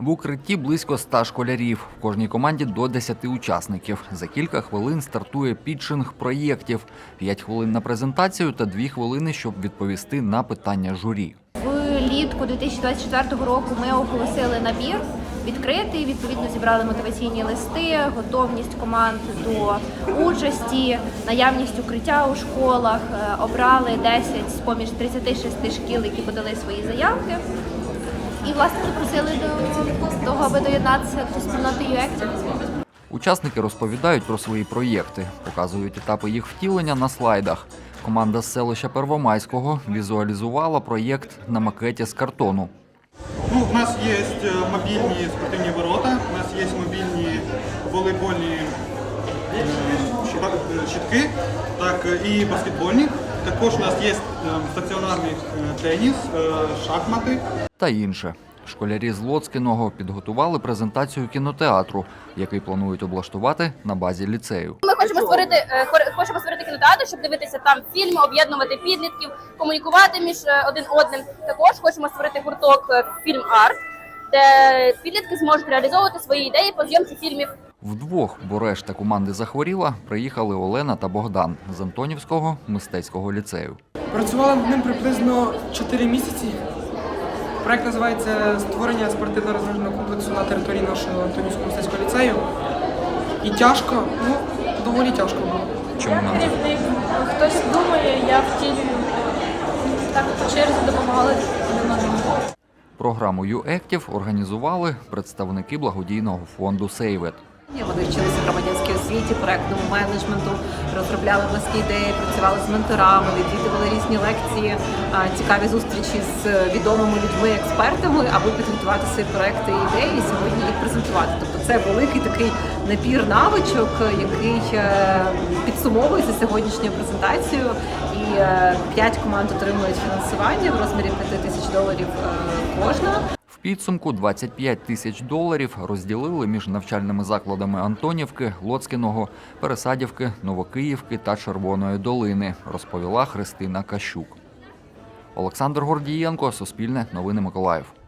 В укритті близько ста школярів. В кожній команді до 10 учасників. За кілька хвилин стартує підшинг проєктів. 5 хвилин на презентацію та 2 хвилини, щоб відповісти на питання журі. Влітку 2024 року ми оголосили набір відкритий. Відповідно, зібрали мотиваційні листи, готовність команд до участі, наявність укриття у школах. Е, Обрали 10 з поміж 36 шкіл, які подали свої заявки. Власне запросили до того, аби доєднатися до спільноти ЮЕКТів. Учасники розповідають про свої проєкти, показують етапи їх втілення на слайдах. Команда з селища Первомайського візуалізувала проєкт на макеті з картону. Ну, у нас є е, мобільні спортивні ворота, у нас є мобільні волейбольні е, е, щитки, так, і баскетбольні. Також у нас є стаціонарний теніс, шахмати. та інше. Школярі з Лоцкиного підготували презентацію кінотеатру, який планують облаштувати на базі ліцею. Ми хочемо створити е, хочемо створити кінотеатр, щоб дивитися там фільми, об'єднувати підлітків, комунікувати між е, один одним. Також хочемо створити гурток е, фільм арт, де підлітки зможуть реалізовувати свої ідеї по зйомці фільмів. Вдвох, бо решта команди захворіла, приїхали Олена та Богдан з Антонівського мистецького ліцею. Працювала над ним приблизно 4 місяці. Проект називається Створення спортивно-розважального комплексу на території нашого Антонівського мистецького ліцею. І тяжко, ну, доволі тяжко було. Чому нам це? керівник. Хтось думає, я втілюю. Так по черзі допомагали один одному. Програму «ЮЕктів» організували представники благодійного фонду «Сейвет». Вони вчилися в громадянській освіті, проектному менеджменту, розробляли власні ідеї, працювали з менторами, відвідували різні лекції, цікаві зустрічі з відомими людьми, експертами, аби підготувати свої проекти і ідеї і сьогодні їх презентувати. Тобто це великий такий набір навичок, який е, підсумовується сьогоднішньою презентацією. І е, п'ять команд отримують фінансування в розмірі 5 тисяч доларів е, кожна. Підсумку 25 тисяч доларів розділили між навчальними закладами Антонівки, Лоцкіного, Пересадівки, Новокиївки та Червоної долини, розповіла Христина Кащук. Олександр Гордієнко, Суспільне, Новини Миколаїв.